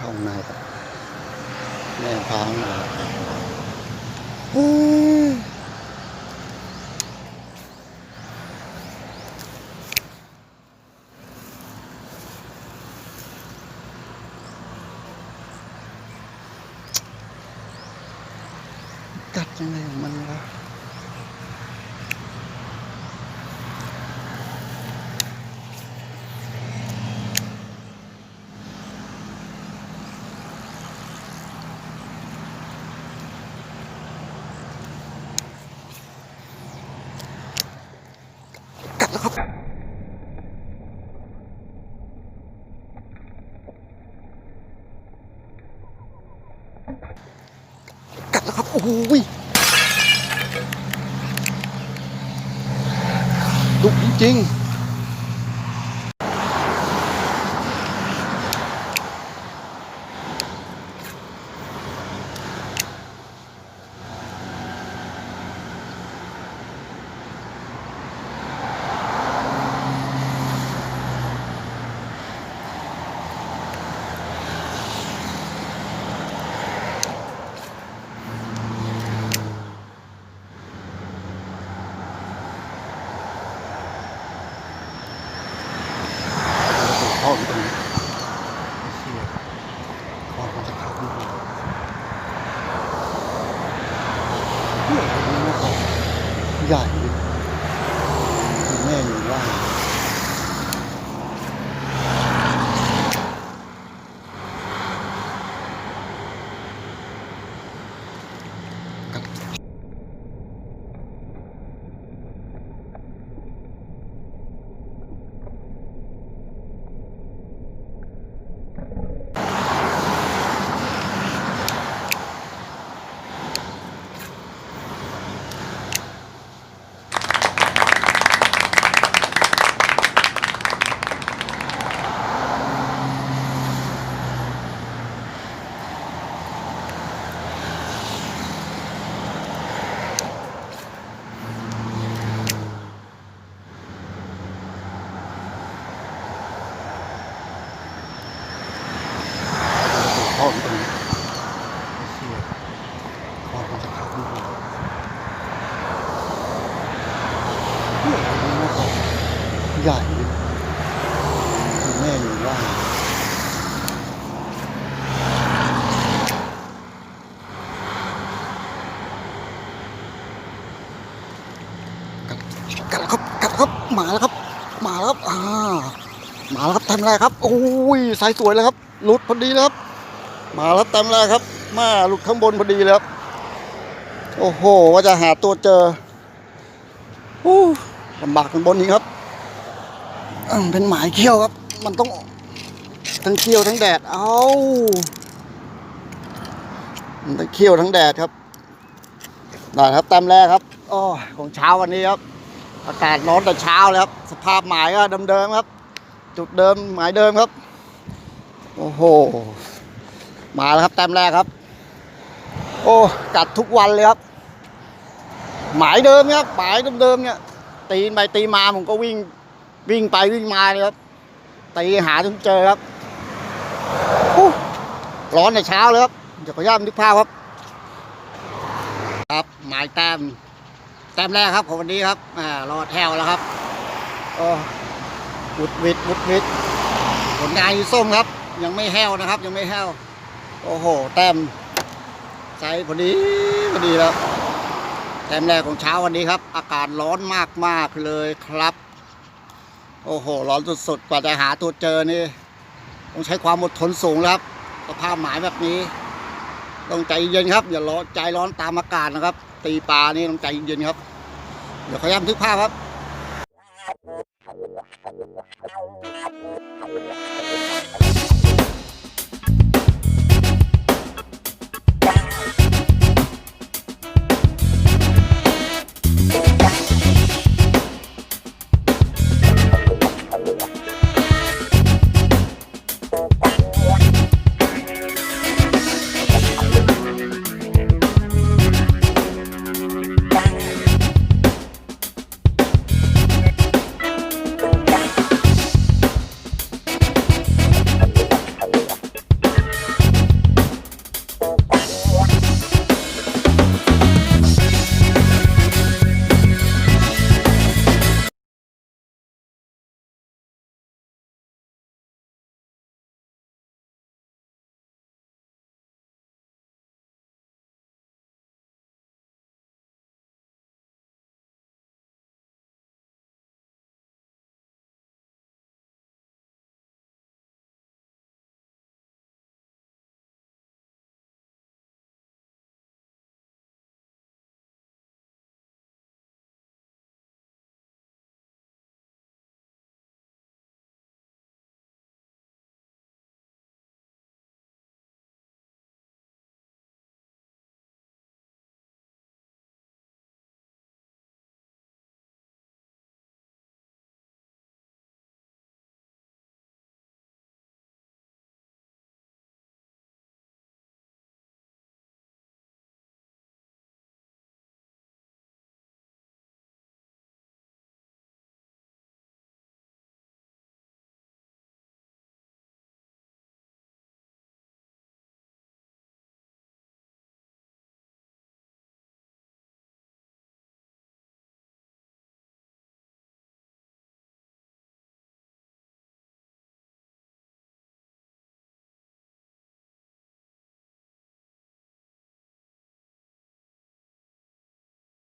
ข้างในก็แม่พังเหรอกัดยังไงของมันวะกัด แล้วครับกัดแล้วครับโอ้ยดุจริงๆ เข้าอยู่ตรงนี้เชี่ยคอมันจะเข้าอยู่เฮ้ยตรงนี้นะคอ ใหญ่ดิคือแม่อยู่ล่างกัดเข้าอยู่ตรงนี้เชี่ยคอมันจะเข้าอยู่เฮ้ยตรงนี้นะคอใหญ่ดิคือแม่อยู่ล่าง กัดแล้วครับกัดแล้วครับมาแล้วครับ มาแล้วครับอ่ามาแล้วครับเต็มแรกครับโอ้ยสายสวยเลยครับหลุดพอดีเลยครับ มาแล้วเต็มแรกครับ มาหลุดข้างบนพอดีเลยครับโอ้โหว่าจะหาตัวเจอโอ้ลำบากข้างบนนี้ครับอืมเป็นหมายเขี้ยวครับ มันต้องทั้งเขี้ยวทั้งแดด เอามันทั้งเขี้ยวทั้งแดดครับได้ครับเต็มแรกครับอ้ยของเช้าวันนี้ครับ อากาศร้อนแต่เช้าเลยครับ สภาพหมายก็เดิมๆครับ จุดเดิมหมายเดิมครับ โอ้โห มาแล้วครับแต้มแรกครับ โอ้กัดทุกวันเลยครับ หมายเดิมเนี่ยครับหมายเดิมๆเนี่ย ตีไปตีมาผมก็วิ่งวิ่งไปวิ่งมาเลยครับตีหาจนเจอครับร้อนในเช้าเลยครับเดี๋ยวขออนุญาตนึกภาพครับ ครับหมายแต้ม ต้มแรกครับของวันนี้ครับอ่ารอแถวแล้วครับโอ้วุดวิดวุดวิดผลงานยู่ส้มครับ ยังไม่แห้วนะครับ ยังไม่แห้วโอ้โห แต้มใช้พอดีพอดีแล้วแต้มแรกของเช้าวันนี้ครับ อากาศร้อนมากมากๆเลยครับ โอ้โห ร้อนสุดๆ กว่าจะหาตัวเจอนี่ต้องใช้ความอดทนสูงครับสภาพหมายแบบนี้ ต้องใจเย็นครับ อย่าร้อนใจร้อนตามอากาศนะครับ ตีปลานี่ต้องใจเย็นครับ เดี๋ยวขอย้ำทึกภาพครับ Thank you.